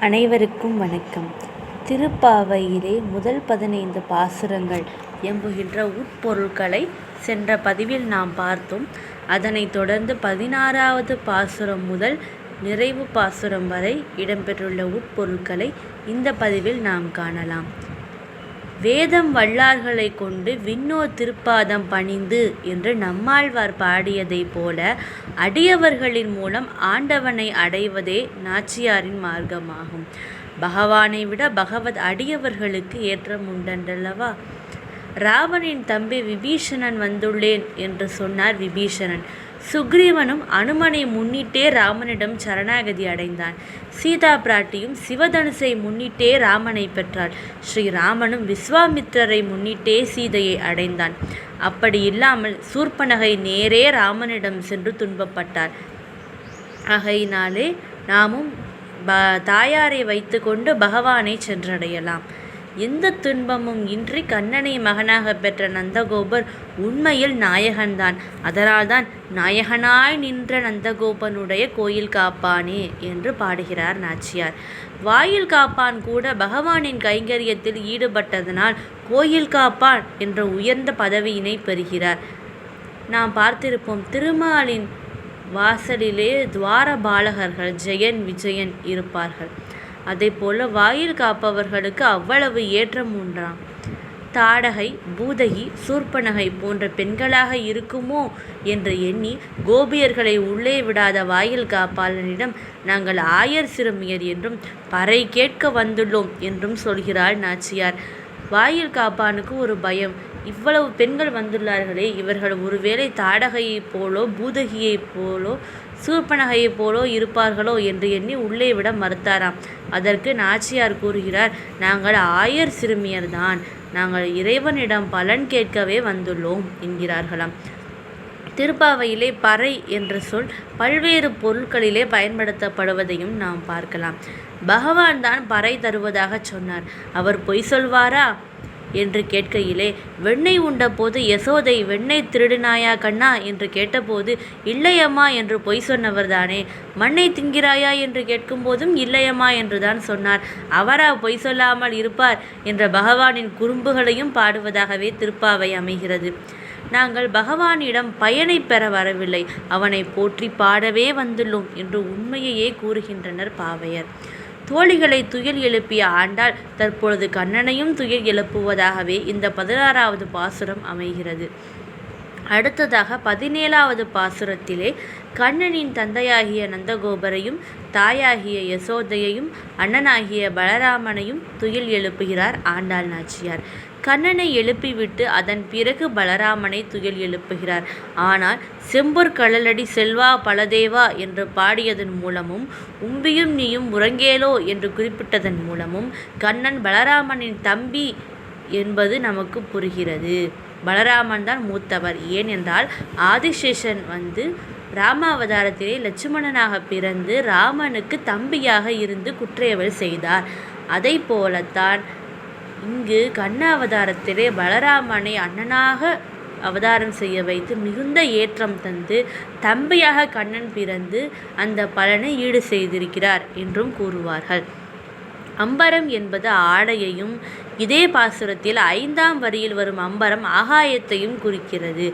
அனைவருக்கும் வணக்கம். திருப்பாவையிலே முதல் பதினைந்து பாசுரங்கள் எம்புகின்ற உட்பொருட்களை சென்ற பதிவில் நாம் பார்த்தோம். அதனைத் தொடர்ந்து பதினாறாவது பாசுரம் முதல் நிறைவு பாசுரம் வரை இடம்பெற்றுள்ள உட்பொருட்களை இந்த பதிவில் நாம் காணலாம். வேதம் வல்லார்களை கொண்டு விண்ணோர் திருப்பாதம் பணிந்து என்று நம்மாழ்வார் பாடியதைப் போல அடியவர்களின் மூலம் ஆண்டவனை அடைவதே நாச்சியாரின் மார்க்கமாகும். பகவானை விட பகவத் அடியவர்களுக்கு ஏற்றம் உண்டன்றல்லவா? ராவணின் தம்பி விபீஷணன் வந்துள்ளேன் என்று சொன்னார் விபீஷணன். சுக்ரீவனும் அனுமனை முன்னிட்டே ராமனிடம் சரணாகதி அடைந்தான். சீதா பிராட்டியும் சிவதனுசை முன்னிட்டே ராமனை பெற்றாள். ஸ்ரீராமனும் விஸ்வாமித்திரரை முன்னிட்டே சீதையை அடைந்தான். அப்படி இல்லாமல் சூர்பனகை நேரே ராமனிடம் சென்று துன்பப்பட்டார். ஆகையினாலே நாமும் ப தாயாரை வைத்துக்கொண்டு பகவானை சென்றடையலாம். எந்த துன்பமும் இன்றி கண்ணனை மகனாக பெற்ற நந்தகோபர் உண்மையில் நாயகன்தான். அதனால்தான் நாயகனாய் நின்ற நந்தகோபனுடைய கோயில் காப்பானே என்று பாடுகிறார் நாச்சியார். வாயில் காப்பான் கூட பகவானின் கைங்கரியத்தில் ஈடுபட்டதனால் கோயில் காப்பான் என்ற உயர்ந்த பதவியினை பெறுகிறார். நாம் பார்த்திருப்போம் திருமாலின் வாசலிலே துவார பாலகர்கள் ஜெயன் விஜயன் இருப்பார்கள். அதை போல வாயில் காப்பவர்களுக்கு அவ்வளவு ஏற்றம் உண்டாம் தாடகை பூதகி சூர்பனகை போன்ற பெண்களாக இருக்குமோ? என்று எண்ணி கோபியர்களை உள்ளே விடாத வாயில் காப்பாளனிடம் நாங்கள் ஆயர் சிறுமியர் என்றும் பறை கேட்க வந்துள்ளோம் என்றும் சொல்கிறாள் நாச்சியார். வாயில் காப்பானுக்கு ஒரு பயம். இவ்வளவு பெண்கள் வந்துள்ளார்களே இவர்கள் ஒருவேளை தாடகையைப் போலோ பூதகியைப் போலோ சூர்ப்பனகையைப் போலோ இருப்பார்களோ என்று எண்ணி உள்ளே விட மறுத்தாராம். அதற்கு நாச்சியார் கூறுகிறார் நாங்கள் ஆயர் சிறுமியர்தான். நாங்கள் இறைவனிடம் பலன் கேட்கவே வந்துள்ளோம் என்கிறார்களாம். திருப்பாவையிலே பறை என்ற சொல் பல்வேறு பொருட்களிலே பயன்படுத்தப்படுவதையும் நாம் பார்க்கலாம். பகவான் தான் பறை தருவதாக சொன்னார். அவர் பொய் சொல்வாரா? என்று கேட்கையிலே வெண்ணெய் உண்ட போது யசோதை வெண்ணெய் திருடினாயா கண்ணா? என்று கேட்டபோது இல்லையம்மா என்று பொய் சொன்னவர் தானே மண்ணை திங்கிறாயா என்று கேட்கும்போதும் இல்லையம்மா என்றுதான் சொன்னார். அவரா பொய் சொல்லாமல் இருப்பார் என்ற பகவானின் குறும்புகளையும் பாடுவதாகவே திருப்பாவை அமைகிறது. நாங்கள் பகவானிடம் பயனை பெற வரவில்லை. அவனை போற்றி பாடவே வந்துள்ளோம் என்று உண்மையையே கூறுகின்றனர் பாவையர். தோழிகளை துயில் எழுப்பிய ஆண்டாள் தற்பொழுது கண்ணனையும் துயில் எழுப்புவதாகவே இந்த பதினாறாவது பாசுரம் அமைகிறது. அடுத்ததாக பதினேழாவது பாசுரத்திலே கண்ணனின் தந்தையாகிய நந்தகோபரையும் தாயாகிய யசோதையையும் அண்ணனாகிய பலராமனையும் துயில் எழுப்புகிறார் ஆண்டாள் நாச்சியார். கண்ணனை எழுப்பிவிட்டு அதன் பிறகு பலராமனை துயில் எழுப்புகிறார். ஆனால் செம்பொற் கடலடி செல்வா பலதேவா என்று பாடியதன் மூலமும் உம்பியும் நீயும் உறங்கேலோ என்று குறிப்பிட்டதன் மூலமும் கண்ணன் பலராமனின் தம்பி என்பது நமக்கு புரிகிறது. பலராமன் தான் மூத்தவர். ஏனென்றால் ஆதிசேஷன் வந்து ராமாவதாரத்திலே லட்சுமணனாக பிறந்து ராமனுக்கு தம்பியாக இருந்து குற்றையவள் செய்தார். அதை போலத்தான் இங்கு கண்ண அவதாரத்திலே பலராமனை அண்ணனாக அவதாரம் செய்ய வைத்து மிகுந்த ஏற்றம் தந்து தம்பியாக கண்ணன் பிறந்து அந்த பலனை ஈடு செய்திருக்கிறார் என்றும் கூறுவார்கள். அம்பரம் என்பது ஆடையையும் இதே பாசுரத்தில் ஐந்தாம் வரியில் வரும் அம்பரம் ஆகாயத்தையும் குறிக்கிறது.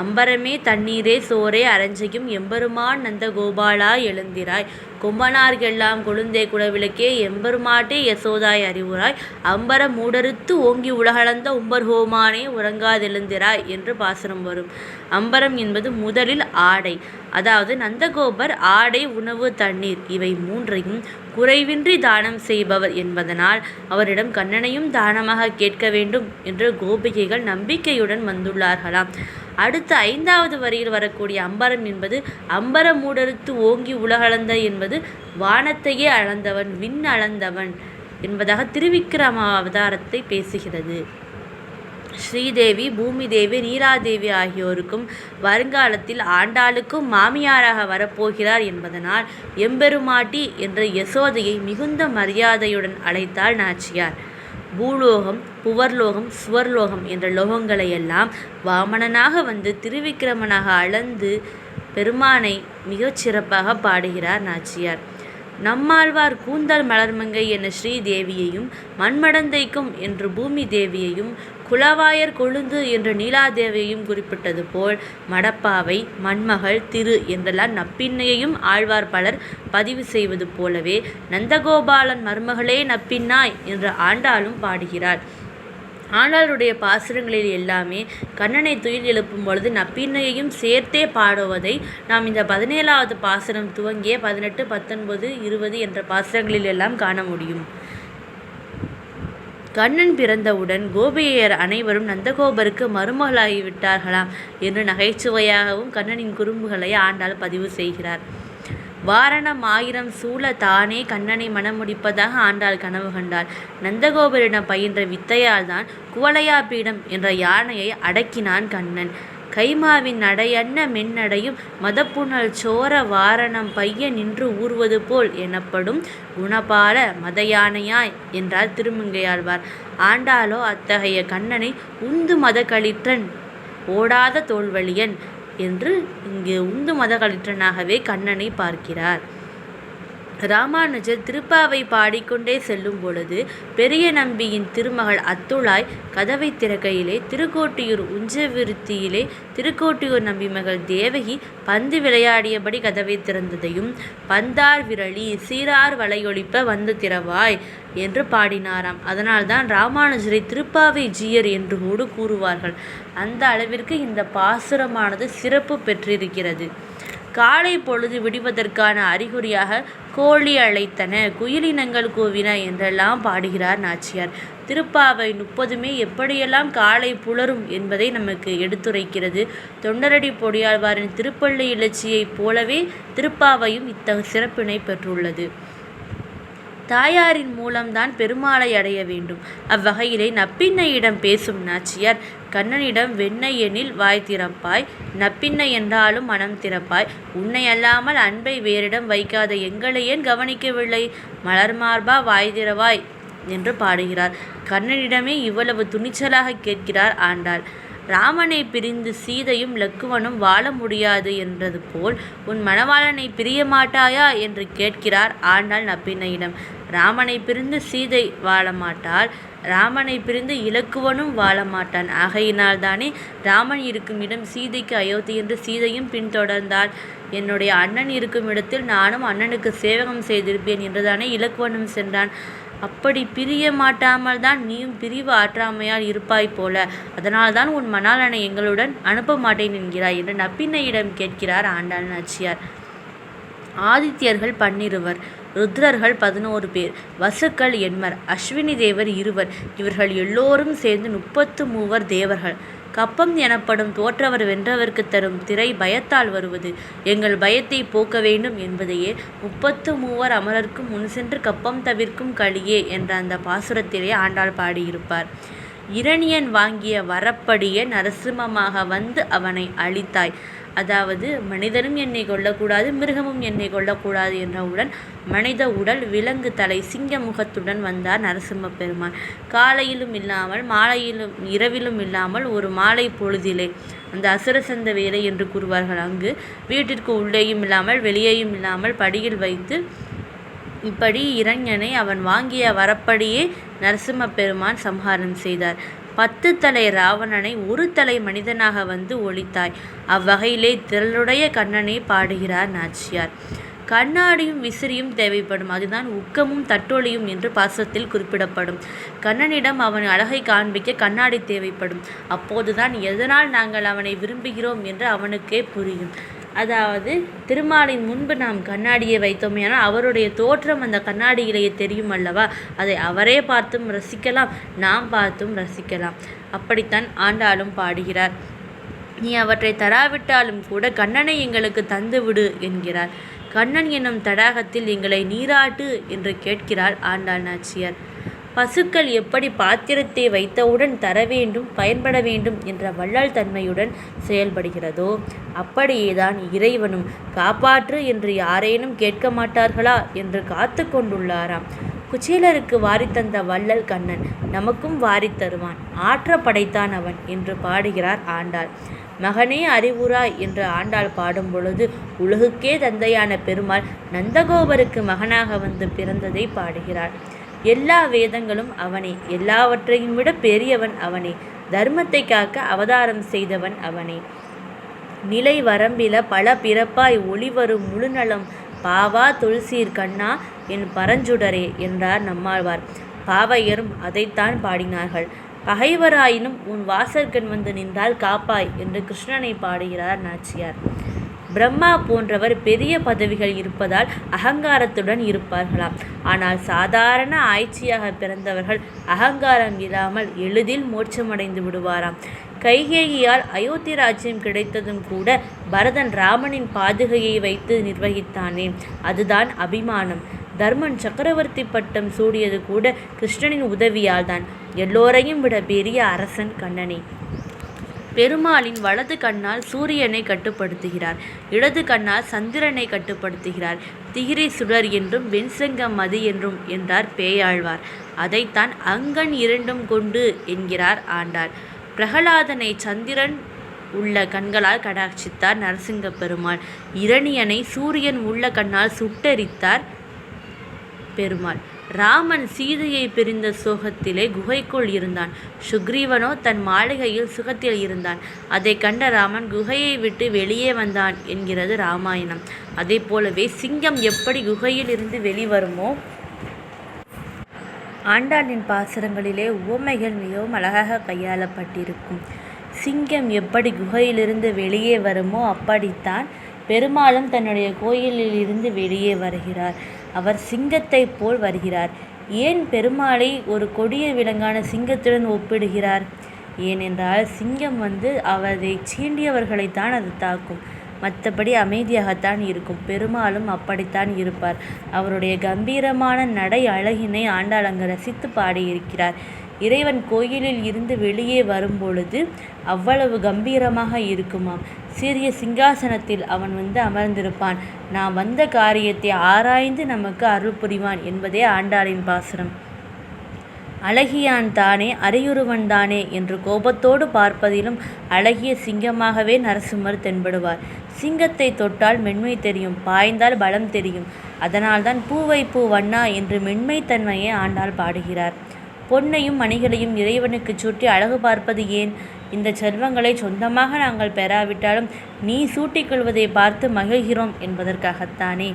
அம்பரமே தண்ணீரே சோரே அரஞ்சையும் எம்பெருமான் நந்த கோபாலா எழுந்திராய். கும்பனார்கெல்லாம் கொழுந்தே குடவிளக்கே எம்பெருமாட்டே யசோதாய் அறிவுராய் அம்பர மூடறுத்து ஓங்கி உலகளந்த உம்பர்ஹோமானே உறங்காதெழுந்திராய் என்று பாசனம் வரும். அம்பரம் என்பது முதலில் ஆடை. அதாவது நந்தகோபர் ஆடை உணவு தண்ணீர் இவை மூன்றையும் குறைவின்றி தானம் செய்பவர் என்பதனால் அவரிடம் கண்ணனையும் தானமாக கேட்க வேண்டும் என்று கோபிகைகள் நம்பிக்கையுடன் வந்துள்ளார்களாம். அடுத்த ஐந்தாவது வரியில் வரக்கூடிய அம்பரம் என்பது அம்பர மூடறுத்து ஓங்கி உலகளந்த என்பது வானத்தையே அளந்தவன் விண் அளந்தவன் என்பதாக திருவிக்கிரம அவதாரத்தை பேசுகிறது. ஸ்ரீதேவி பூமிதேவி நீலாதேவி ஆகியோருக்கும் வருங்காலத்தில் ஆண்டாளுக்கும் மாமியாராக வரப்போகிறார் என்பதனால் எம்பெருமாட்டி என்ற யசோதையை மிகுந்த மரியாதையுடன் அழைத்தாள் நாச்சியார். பூலோகம் புவர்லோகம் சுவர்லோகம் என்ற லோகங்களை எல்லாம் வாமனனாக வந்து திருவிக்கிரமனாக அளந்து பெருமானை மிகச் சிறப்பாக பாடுகிறார் நாச்சியார். நம்மாழ்வார் கூந்தல் மலர்மங்கை என ஸ்ரீதேவியையும் மண்மடந்தைக்கும் என்று பூமி தேவியையும் குலவாயர் கொழுந்து என்று நீலாதேவியையும் குறிப்பிட்டது போல் மடப்பாவை மண்மகள் திரு என்றெல்லாம் நப்பின்னையையும் ஆழ்வார் பலர் பதிவு செய்வது போலவே நந்தகோபாலன் மருமகளே நப்பின்னாய் என்று ஆண்டாளும் பாடுகிறார். ஆண்டாளுடைய பாசுரங்களில் எல்லாமே கண்ணனை துயில் எழுப்பும் பொழுது நப்பின்னையையும் சேர்த்தே பாடுவதை நாம் இந்த பதினேழாவது பாசுரம் துவங்கிய பதினெட்டு பத்தொன்பது இருபது என்ற பாசுரங்களில் எல்லாம் காண முடியும். கண்ணன் பிறந்தவுடன் கோபியர் அனைவரும் நந்தகோபருக்கு மருமகளாகிவிட்டார்களாம் என்று நகைச்சுவையாகவும் கண்ணனின் குறும்புகளை ஆண்டாள் பதிவு செய்கிறார். வாரணம் ஆயிரம் சூழ தானே கண்ணனை மணமுடிப்பதாக ஆண்டாள் கனவு கண்டாள். நந்தகோபரிடம் பயின்ற வித்தையால் தான் குவலையா பீடம் என்ற யானையை அடக்கினான் கண்ணன். கைமாவின் நடையன்ன மென்னடையும் மதப்புணல் சோர வாரணம் பைய நின்று ஊறுவது போல் எனப்படும் குணபால மதயானையாய் என்றார் திருமங்கையாழ்வார். ஆண்டாளோ அத்தகைய கண்ணனை உந்து மதக்களிற்றன் ஓடாத தோல்வழியன் என்று இங்கு உந்து மதகளிற்றனாகவே கண்ணனை பார்க்கிறார். ராமானுஜர் திருப்பாவை பாடிக்கொண்டே செல்லும் பொழுது பெரிய நம்பியின் திருமகள் அத்துளாய் கதவை திறக்கையிலே திருக்கோட்டியூர் உஞ்சவிருத்தியிலே திருக்கோட்டியூர் நம்பி மகள் தேவகி பந்து விளையாடியபடி கதவை திறந்ததையும் பந்தார் விரலி சீரார் வலையொழிப்ப வந்து திறவாய் என்று பாடினாராம். அதனால்தான் ராமானுஜரை திருப்பாவை ஜீயர் என்று கூட கூறுவார்கள். அந்த அளவிற்கு இந்த பாசுரமானது சிறப்பு பெற்றிருக்கிறது. காலை பொழுது விடுவதற்கான அறிகுறியாக கோழி அழைத்தன. குயிலினங்கள் கூவின என்றெல்லாம் பாடுகிறார் நாச்சியார். திருப்பாவை முப்பதுமே எப்படியெல்லாம் காலை புலரும் என்பதை நமக்கு எடுத்துரைக்கிறது. தொண்டரடி பொடியாழ்வாரின் திருப்பள்ளி இலச்சியைப் போலவே திருப்பாவையும் இத்தகு சிறப்பினை பெற்றுள்ளது. தாயாரின் மூலம்தான் பெருமாளை அடைய வேண்டும். அவ்வகையிலே நப்பின்னையிடம் பேசும் நாச்சியார் கண்ணனிடம் வெண்ணெய் எனில் வாய் திறப்பாய் நப்பின்னை என்றாலும் மனம் திறப்பாய் உன்னை அல்லாமல் அன்பை வேறிடம் வைக்காத எங்களை ஏன் கவனிக்கவில்லை? மலர்மார்பா வாய் திறவாய் என்று பாடுகிறார். கண்ணனிடமே இவ்வளவு துணிச்சலாக கேட்கிறார் ஆண்டாள். ராமனை பிரிந்து சீதையும் லக்குவனும் வாழ முடியாது என்றது போல் உன் மணவாளனை பிரிய மாட்டாயா? என்று கேட்கிறார் ஆண்டாள் நப்பினையிடம். ராமனை பிரிந்து சீதை வாழ மாட்டாள். ராமனை பிரிந்து இலக்குவனும் வாழ மாட்டான். ஆகையினால் தானே ராமன் இருக்கும் இடம் சீதைக்கு அயோத்தி என்று சீதையும் பின்தொடர்ந்தாள். என்னுடைய அண்ணன் இருக்கும் இடத்தில் நானும் அண்ணனுக்கு சேவகம் செய்திருப்பேன் என்றுதானே இலக்குவனும் சென்றான். அப்படி பிரிய மாட்டாமல் தான் நீயும் பிரிவு ஆற்றாமையால் இருப்பாய் போல. அதனால்தான் உன் மணாளனை எங்களுடன் அனுப்ப மாட்டேன் என்கிறாய் என்று நப்பின்னையிடம் கேட்கிறார் ஆண்டாள் நாச்சியார். ஆதித்யர்கள் பன்னிருவர் ருத்ரர்கள் பதினோரு பேர் வசுக்கள் எண்மர் அஸ்வினி தேவர் இருவர். இவர்கள் எல்லோரும் சேர்ந்து முப்பத்து மூவர் தேவர்கள். கப்பம் எனப்படும் தோற்றவர் வென்றவர்க்கு தரும் திரை பயத்தால் வருவது. எங்கள் பயத்தை போக்க வேண்டும் என்பதையே முப்பத்து மூவர் அமரர்க்கும் முன் சென்று கப்பம் தவிர்க்கும் களியே என்ற அந்த பாசுரத்திலே ஆண்டாள் பாடியிருப்பார். இரணியன் வாங்கிய வரப்படியே நரசிம்மமாக வந்து அவனை அழித்தாய். அதாவது மனிதனும் என்னை கொல்லக்கூடாது மிருகமும் என்னை கொல்லக்கூடாது என்றவுடன் மனித உடல் விலங்கு தலை சிங்க முகத்துடன் வந்தார் நரசிம்ம பெருமான் காலையிலும் இல்லாமல் மாலையிலும் இரவிலும் இல்லாமல் ஒரு மாலை பொழுதிலே அந்த அசுரசந்த வேலை என்று கூறுவார்கள். அங்கு வீட்டிற்கு உள்ளேயும் இல்லாமல் வெளியேயும் இல்லாமல் படியில் வைத்து இப்படி இளைஞனை அவன் வாங்கிய வரப்படியே நரசிம்ம பெருமான் சம்ஹாரம் செய்தார். பத்து தலை ராவணனை ஒரு தலை மனிதனாக வந்து ஒழித்தாய். அவ்வகையிலே திரளுடைய கண்ணனை பாடுகிறார் நாச்சியார். கண்ணாடியும் விசிறியும் தேவைப்படும். அதுதான் உக்கமும் தட்டொழியும் என்று பாசத்தில் குறிப்பிடப்படும். கண்ணனிடம் அவன் அழகை காண்பிக்க கண்ணாடி தேவைப்படும். அப்போதுதான் எதனால் நாங்கள் அவனை விரும்புகிறோம் என்று அவனுக்கே புரியும். அதாவது திருமாலின் முன்பு நாம் கண்ணாடியை வைத்தோமேனால் அவருடைய தோற்றம் அந்த கண்ணாடியிலேயே தெரியும் அல்லவா? அதை அவரே பார்த்தும் ரசிக்கலாம் நாம் பார்த்தும் ரசிக்கலாம். அப்படித்தான் ஆண்டாளும் பாடுகிறார். நீ அவற்றை தராவிட்டாலும் கூட கண்ணனை எங்களுக்கு தந்துவிடு என்கிறார். கண்ணன் என்னும் தடாகத்தில் எங்களை நீராட்டு என்று கேட்கிறாள் ஆண்டாள் நாச்சியார். பசுக்கள் எப்படி பாத்திரத்தை வைத்தவுடன் தர வேண்டும் பயன்பட வேண்டும் என்ற வள்ளல் தன்மையுடன் செயல்படுகிறதோ அப்படியேதான் இறைவனும் காப்பாற்று என்று யாரேனும் கேட்க மாட்டார்களா என்று காத்து கொண்டுள்ளாராம். குச்சேலருக்கு வாரித்தந்த வள்ளல் கண்ணன் நமக்கும் வாரித் தருவான் ஆற்ற படைத்தான் அவன் என்று பாடுகிறார் ஆண்டாள். மகனே அறிவுராய் என்று ஆண்டாள் பாடும் பொழுது உலகுக்கே தந்தையான பெருமாள் நந்தகோபருக்கு மகனாக வந்து பிறந்ததை பாடுகிறாள். எல்லா வேதங்களும் அவனே. எல்லாவற்றையும் விட பெரியவன் அவனே. தர்மத்தை காக்க அவதாரம் செய்தவன் அவனே. நிலை வரம்பில பல பிறப்பாய் ஒளிவரும் முழுநலம் பாவா துளசீர் கண்ணா என் பரஞ்சுடரே என்றார் நம்மாழ்வார். பாவையரும் அதைத்தான் பாடினார்கள். பகைவராயினும் உன் வாசற்கண் வந்து நின்றால் காப்பாய் என்று கிருஷ்ணனை பாடுகிறார் நாச்சியார். பிரம்மா போன்றவர் பெரிய பதவிகள் இருப்பதால் அகங்காரத்துடன் இருப்பார்களாம். ஆனால் சாதாரண ஆய்ச்சியாக பிறந்தவர்கள் அகங்காரம் இல்லாமல் எளிதில் மோட்சமடைந்து விடுவாராம். கைகேயியால் அயோத்தி ராஜ்யம் கிடைத்ததும் கூட பரதன் ராமனின் பாதுகையை வைத்து நிர்வகித்தானே. அதுதான் அபிமானம். தர்மன் சக்கரவர்த்தி பட்டம் சூடியது கூட கிருஷ்ணனின் உதவியால் தான் எல்லோரையும் விட பெரிய அரசன் கண்ணனே. பெருமாளின் வலது கண்ணால் சூரியனை கட்டுப்படுத்துகிறார் இடது கண்ணால் சந்திரனை கட்டுப்படுத்துகிறார். திகிரி சுடர் என்றும் வெண்சங்க மதி என்றும் என்றார் பேயாழ்வார். அதைத்தான் அங்கன் இரண்டும் கொண்டு என்கிறார் ஆண்டார் பிரகலாதனை சந்திரன் உள்ள கண்களால் கடாட்சித்தார் நரசிங்க பெருமாள் இரணியனை சூரியன் உள்ள கண்ணால் சுட்டரித்தார் பெருமாள். ராமன் சீதையை பிரிந்த சோகத்திலே குகைக்குள் இருந்தான். சுக்ரீவனோ தன் மாளிகையில் சுகத்தில் இருந்தான். அதை கண்ட ராமன் குகையை விட்டு வெளியே வந்தான் என்கிறது ராமாயணம். அதே போலவே சிங்கம் எப்படி குகையில் இருந்து வெளிவருமோ ஆண்டாண்டின் பாசுரங்களிலே உவமைகள் மிகவும் அழகாக கையாளப்பட்டிருக்கும். சிங்கம் எப்படி குகையிலிருந்து வெளியே வருமோ அப்படித்தான் பெருமாளும் தன்னுடைய கோயிலில் இருந்து வெளியே வருகிறார். அவர் சிங்கத்தைப் போல் வருகிறார். ஏன் பெருமாளை ஒரு கொடிய விலங்கான சிங்கத்துடன் ஒப்பிடுகிறார்? ஏனென்றால் சிங்கம் வந்து அவரை சீண்டியவர்களைத்தான் அது தாக்கும். மற்றபடி அமைதியாகத்தான் இருக்கும். பெருமாளும் அப்படித்தான் இருப்பார். அவருடைய கம்பீரமான நடை அழகினை ஆண்டாள் அங்கு ரசித்து பாடியிருக்கிறார். இறைவன் கோயிலில் இருந்து வெளியே வரும்பொழுது அவ்வளவு கம்பீரமாக இருக்குமாம். சிறிய சிங்காசனத்தில் அவன் வந்து அமர்ந்திருப்பான். நான் வந்த காரியத்தை ஆராய்ந்து நமக்கு அருள் புரிவான் என்பதே ஆண்டாளின் பாசனம் அழகியான் தானே அரையுருவன் தானே என்று கோபத்தோடு பார்ப்பதிலும் அழகிய சிங்கமாகவே நரசிம்மர் தென்படுவார். சிங்கத்தை தொட்டால் மென்மை தெரியும் பாய்ந்தால் பலம் தெரியும். அதனால்தான் பூவை பூ வண்ணா என்று மென்மைத்தன்மையை ஆண்டாள் பாடுகிறார். பொன்னையும் மணிகளையும் இறைவனுக்கு சுற்றி அழகு பார்ப்பது ஏன்? இந்த செல்வங்களை சொந்தமாக நாங்கள் பெறாவிட்டாலும் நீ சூட்டிக்கொள்வதை பார்த்து மகிழ்கிறோம் என்பதற்காகத்தானே.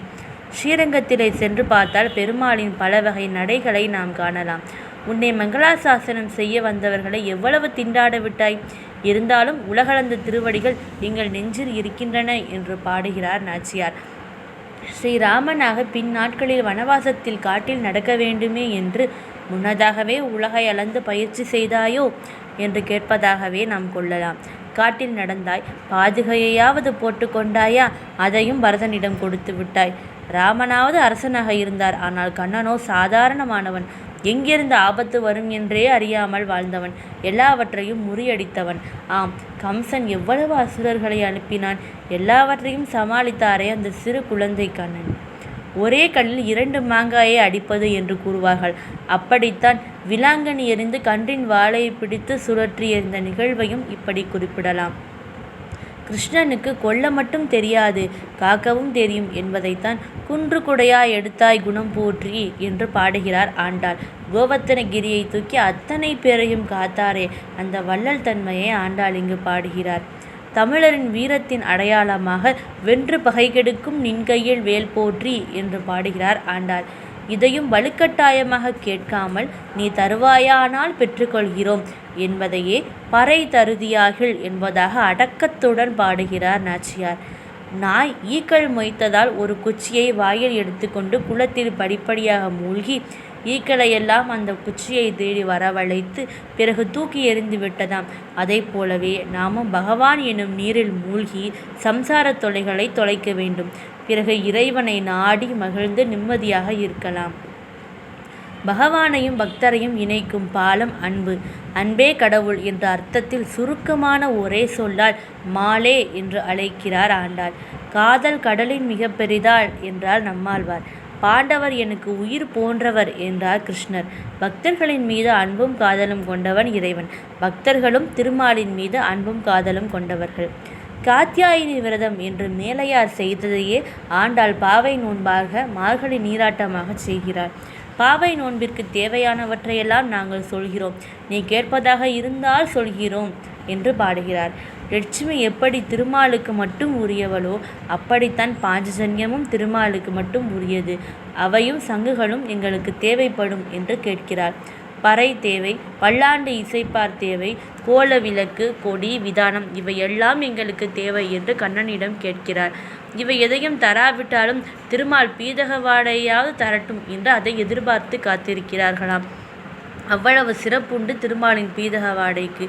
ஸ்ரீரங்கத்திலே சென்று பார்த்தால் பெருமாளின் பல வகை நடைகளை நாம் காணலாம். உன்னை மங்களாசாசனம் செய்ய வந்தவர்களை எவ்வளவு திண்டாட விட்டாய்? இருந்தாலும் உலகளந்த திருவடிகள் எங்கள் நெஞ்சில் இருக்கின்றன என்று பாடுகிறார் நாச்சியார். ஸ்ரீராமனாக பின் நாட்களில் வனவாசத்தில் காட்டில் நடக்க வேண்டுமே என்று முன்னதாகவே உலகை அளந்து பயிற்சி செய்தாயோ? என்று கேட்பதாகவே நாம் கொள்ளலாம். காட்டில் நடந்தாய் பாதுகையையாவது போட்டு கொண்டாயா? அதையும் பரதனிடம் கொடுத்து விட்டாய். ராமனாவது அரசனாக இருந்தார் ஆனால் கண்ணனோ சாதாரணமானவன். எங்கிருந்து ஆபத்து வரும் என்றே அறியாமல் வாழ்ந்தவன். எல்லாவற்றையும் முறியடித்தவன். ஆம் கம்சன் எவ்வளவு அசுரர்களை அனுப்பினான்? எல்லாவற்றையும் சமாளித்தாரே அந்த சிறு குழந்தை கண்ணன். ஒரே கல்லில் இரண்டு மாங்காயை அடிப்பது என்று கூறுவார்கள். அப்படித்தான் விலாங்கன் எறிந்து கன்றின் வாளை பிடித்து சுழற்றி எறிந்த நிகழ்வையும் இப்படி குறிப்பிடலாம். கிருஷ்ணனுக்கு கொல்ல மட்டும் தெரியாது காக்கவும் தெரியும் என்பதைத்தான் குன்று குடையா எடுத்தாய் குணம் போற்றி என்று பாடுகிறார் ஆண்டாள். கோவர்த்தனகிரியை தூக்கி அத்தனை பேரையும் காத்தாரே அந்த வள்ளல் தன்மையை ஆண்டாள் இங்கு பாடுகிறார். தமிழரின் வீரத்தின் அடையாளமாக வென்று பகைகெடுக்கும் நின்கையில் வேல் போற்றி என்று பாடுகிறார் ஆண்டாள். இதையும் வலுக்கட்டாயமாக கேட்காமல் நீ தருவாயானால் பெற்றுக்கொள்கிறோம் என்பதையே பறை தருதியாகில் என்பதாக அடக்கத்துடன் பாடுகிறார் நாச்சியார். நாய் ஈக்கள் மொய்த்ததால் ஒரு குச்சியை வாயில் எடுத்துக்கொண்டு குளத்தில் படிப்படியாக மூழ்கி ஈக்களையெல்லாம் அந்த குச்சியை தேடி வரவழைத்து பிறகு தூக்கி எறிந்து விட்டதாம். அதை போலவே நாமும் பகவான் எனும் நீரில் மூழ்கி சம்சார தொலைகளை தொலைக்க வேண்டும். பிறகு இறைவனை நாடி மகிழ்ந்து நிம்மதியாக இருக்கலாம். பகவானையும் பக்தரையும் இணைக்கும் பாலம் அன்பு. அன்பே கடவுள் என்ற அர்த்தத்தில் சுருக்கமான ஒரே சொல்லால் மாலே என்று அழைக்கிறார் ஆண்டாள். காதல் கடலின் மிக பெரிதாள் என்றால் நம்மாழ்வார். பாண்டவர் எனக்கு உயிர் போன்றவர் என்றார் கிருஷ்ணர். பக்தர்களின் மீது அன்பும் காதலும் கொண்டவன் இறைவன். பக்தர்களும் திருமாலின் மீது அன்பும் காதலும் கொண்டவர்கள். காத்தியாயினி விரதம் என்று மேலையார் செய்ததையே ஆண்டாள் பாவை நோன்பாக மார்கழி நீராட்டமாகச் செய்கிறார். பாவை நோன்பிற்கு தேவையானவற்றையெல்லாம் நாங்கள் சொல்கிறோம். நீ கேட்பதாக இருந்தால் சொல்கிறோம் என்று பாடுகிறார். லட்சுமி எப்படி திருமாலுக்கு மட்டும் உரியவளோ அப்படித்தான் பாஞ்சஜன்யமும் திருமாலுக்கு மட்டும் உரியது. அவையும் சங்குகளும் எங்களுக்கு தேவைப்படும் என்று கேட்கிறார் பறை தேவை பல்லாண்டு இசைப்பார் தேவை கோல விளக்கு கொடி விதானம் இவையெல்லாம் எங்களுக்கு தேவை என்று கண்ணனிடம் கேட்கிறார் இவை எதையும் தராவிட்டாலும் திருமால் பீதகவாடையாவது தரட்டும் என்று அதை எதிர்பார்த்து காத்திருக்கிறார்களாம். அவ்வளவு சிறப்புண்டு திருமாலின் பீதகவாடைக்கு.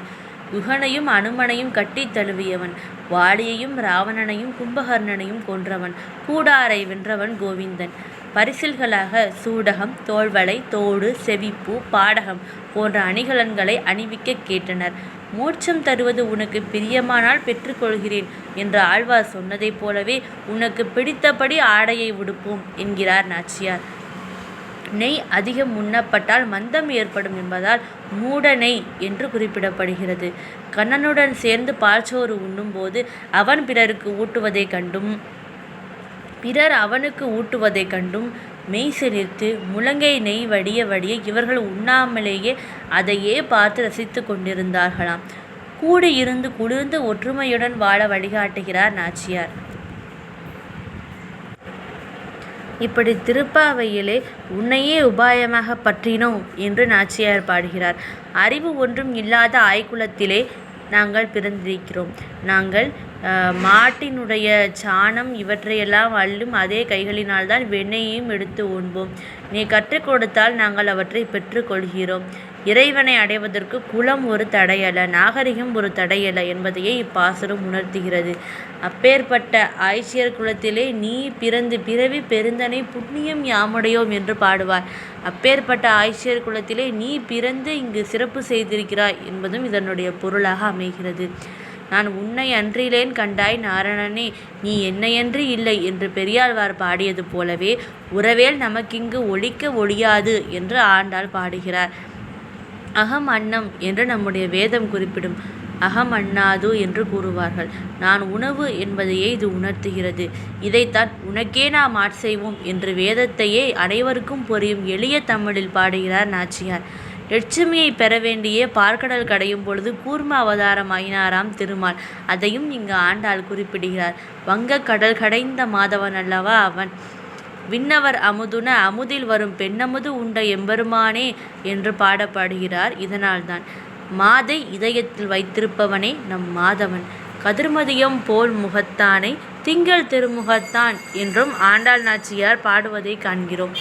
உகனையும் அனுமனையும் கட்டித் தழுவியவன். வாலியையும் ராவணனையும் கும்பகர்ணனையும் கொன்றவன். கூடாரை வென்றவன் கோவிந்தன். பரிசில்களாக சூடகம் தோள்வளை தோடு செவிப்பு பாடகம் போன்ற அணிகலன்களை அணிவிக்கக் கேட்டனர். மோட்சம் தருவது உனக்கு பிரியமானால் பெற்றுக்கொள்கிறேன் என்று ஆழ்வார் சொன்னதைப் போலவே உனக்கு பிடித்தபடி ஆடையை உடுப்போம் என்கிறார் நாச்சியார். நெய் அதிகம் உண்ணப்பட்டால் மந்தம் ஏற்படும் என்பதால் மூட நெய் என்று குறிப்பிடப்படுகிறது. கண்ணனுடன் சேர்ந்து பால்சோறு உண்ணும்போது அவன் பிறருக்கு ஊட்டுவதைக் கண்டும் பிறர் அவனுக்கு ஊட்டுவதைக் கண்டும் மெய் சிலிர்த்து முழங்கை நெய் வடிய வடிய இவர்கள் உண்ணாமலேயே அதையே பார்த்து ரசித்து கொண்டிருந்தார்களாம். கூடியிருந்து குளிர்ந்து ஒற்றுமையுடன் வாழ வழிகாட்டுகிறார் நாச்சியார். இப்படி திருப்பாவையிலே உன்னையே உபாயமாக பற்றினோம் என்று நாச்சியார் பாடுகிறார். அறிவு ஒன்றும் இல்லாத ஆய்குலத்திலே நாங்கள் பிறந்திருக்கிறோம். நாங்கள் மாட்டினுடைய சாணம் இவற்றையெல்லாம் அள்ளும் அதே கைகளினால்தான் வெண்ணெயையும் எடுத்து உண்போம். நீ கற்றுக் கொடுத்தால் நாங்கள் அவற்றை பெற்றுக்கொள்கிறோம். இறைவனை அடைவதற்கு குலம் ஒரு தடையல்ல நாகரிகம் ஒரு தடையல்ல என்பதையே இப்பாசரும் உணர்த்துகிறது. அப்பேற்பட்ட ஆய்ச்சியர் குலத்திலே நீ பிறந்து பிறவி பெருந்தனை புண்ணியம் யாமுடையோம் என்று பாடுவார். அப்பேற்பட்ட ஆய்ச்சியர் குலத்திலே நீ பிறந்து இங்கு சிறப்பு செய்திருக்கிறாய் என்பதும் இதனுடைய பொருளாக அமைகிறது. நான் உன்னை அன்றிலேன் கண்டாய் நாரணனே நீ என்னையன்று இல்லை என்று பெரியாழ்வார் பாடியது போலவே உறவேல் நமக்கிங்கு ஒழிக்க ஒழியாது என்று ஆண்டாள் பாடுகிறார். அகம் அன்னம் என்று நம்முடைய வேதம் குறிப்பிடும். அகம் அண்ணாது என்று கூறுவார்கள். நான் உணவு என்பதையே இது உணர்த்துகிறது. இதைத்தான் உனக்கே நாம் ஆட்செய்வோம் என்று வேதத்தையே அனைவருக்கும் புரியும் எளிய தமிழில் பாடுகிறார் நாச்சியார். லட்சுமியை பெற வேண்டிய பார்க்கடல் கடையும் பொழுது கூர்ம அவதாரமாயினாராம் திருமால். அதையும் இங்கு ஆண்டாள் குறிப்பிடுகிறார். வங்க கடல் கடைந்த மாதவன் அல்லவா அவன்? விண்ணவர் அமுதுன அமுதில் வரும் பெண்ணமுது உண்ட எம்பெருமானே என்று பாடப்படுகிறார் இதனால்தான் மாதை இதயத்தில் வைத்திருப்பவனே நம் மாதவன். கதிர்மதியம் போல் முகத்தானை திங்கள் திருமுகத்தான் என்றும் ஆண்டாள் நாச்சியார் பாடுவதை காண்கிறோம்.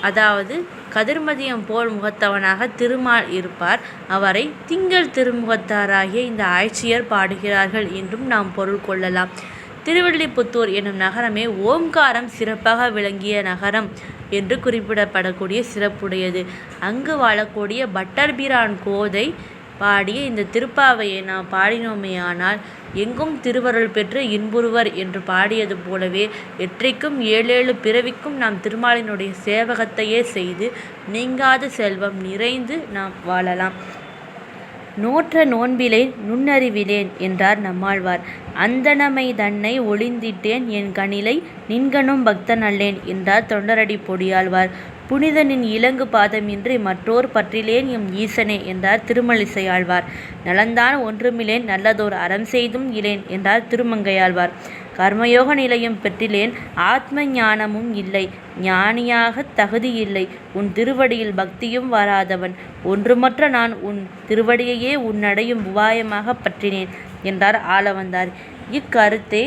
அதாவது கதிர்மதியம் போல் முகத்தவனாக திருமால் இருப்பார். அவரை திங்கள் திருமுகத்தாராகிய இந்த ஆட்சியர் பாடுகிறார்கள் என்றும் நாம் பொருள் கொள்ளலாம். திருவில்லிபுத்தூர் என்னும் நகரமே ஓம்காரம் சிறப்பாக விளங்கிய நகரம் என்று குறிப்பிடப்படக்கூடிய சிறப்புடையது. அங்கு வாழக்கூடிய பட்டர்பிரான் கோதை பாடிய இந்த திருப்பாவையை நாம் பாடினோமேயானால் எங்கும் திருவருள் பெற்று இன்புறுவர் என்று பாடியது போலவே எற்றைக்கும் ஏழேழு பிறவிக்கும் நாம் திருமாலினுடைய சேவகத்தையே செய்து நீங்காத செல்வம் நிறைந்து நாம் வாழலாம். நோற்ற நோன்பிலேன் நுண்ணறிவிலேன் என்றார் நம்மாழ்வார். அந்தணமை தன்னை ஒளிந்திட்டேன் என் கணிலை நின்கனும் பக்தன் அல்லேன் என்றார் தொண்டரடி பொடியாழ்வார். புனிதனின் இலங்கு பாதமின்றி மற்றோர் பற்றிலேன் எம் ஈசனே என்றார் திருமலிசை ஆழ்வார் நலந்தான் ஒன்றுமிலேன் நல்லதோர் அறம் செய்தும் இலேன் என்றார் திருமங்கையாழ்வார். கர்மயோக நிலையும் பெற்றிலேன் ஆத்ம ஞானமும் இல்லை. ஞானியாகத் தகுதியில்லை உன் திருவடியில் பக்தியும் வராதவன். ஒன்றுமற்ற நான் உன் திருவடியையே உன்னடையும் உபாயமாக பற்றினேன் என்றார் ஆளவந்தார். இக்கருத்தே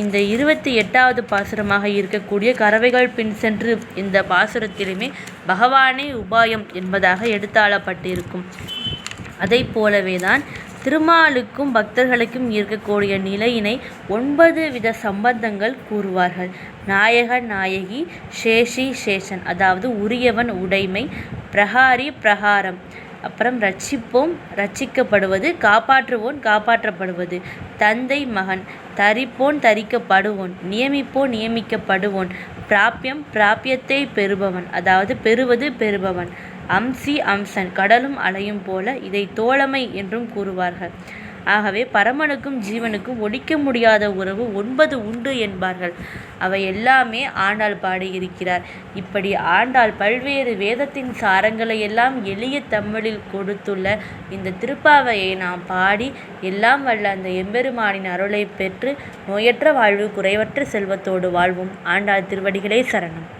இந்த இருபத்தி எட்டாவது பாசுரமாக இருக்கக்கூடிய கறவைகள் பின் சென்று இந்த பாசுரத்திலுமே பகவானே உபாயம் என்பதாக எடுத்தாளப்பட்டிருக்கும். அதை போலவே தான் திருமாலுக்கும் பக்தர்களுக்கும் இருக்கக்கூடிய நிலையினை ஒன்பது வித சம்பந்தங்கள் கூறுவார்கள். நாயகன் நாயகி சேஷி சேஷன் அதாவது உரியவன் உடைமை பிரகாரி பிரகாரம். அப்புறம் ரட்சிப்போம் ரட்சிக்கப்படுவது காப்பாற்றுவோன் காப்பாற்றப்படுவது. தந்தை மகன் தரிப்போன் தரிக்கப்படுவோன். நியமிப்போன் நியமிக்கப்படுவோன். பிராபியம் பிராப்யத்தை பெறுபவன். அதாவது பெறுவது பெறுபவன். அம்சி அம்சன். கடலும் அலையும் போல இதை தோழமை என்றும் கூறுவார்கள். ஆகவே பரமனுக்கும் ஜீவனுக்கும் ஒழிக்க முடியாத உறவு ஒன்பது உண்டு என்பார்கள். அவை எல்லாமே ஆண்டாள் பாடியிருக்கிறார். இப்படி ஆண்டாள் பல்வேறு வேதத்தின் சாரங்களை எல்லாம் எளிய தமிழில் கொடுத்துள்ள இந்த திருப்பாவையை நாம் பாடி எல்லாம் வல்ல அந்த எம்பெருமானின் அருளை பெற்று நோயற்ற வாழ்வு குறைவற்ற செல்வத்தோடு வாழ்வும். ஆண்டாள் திருவடிகளே சரணம்.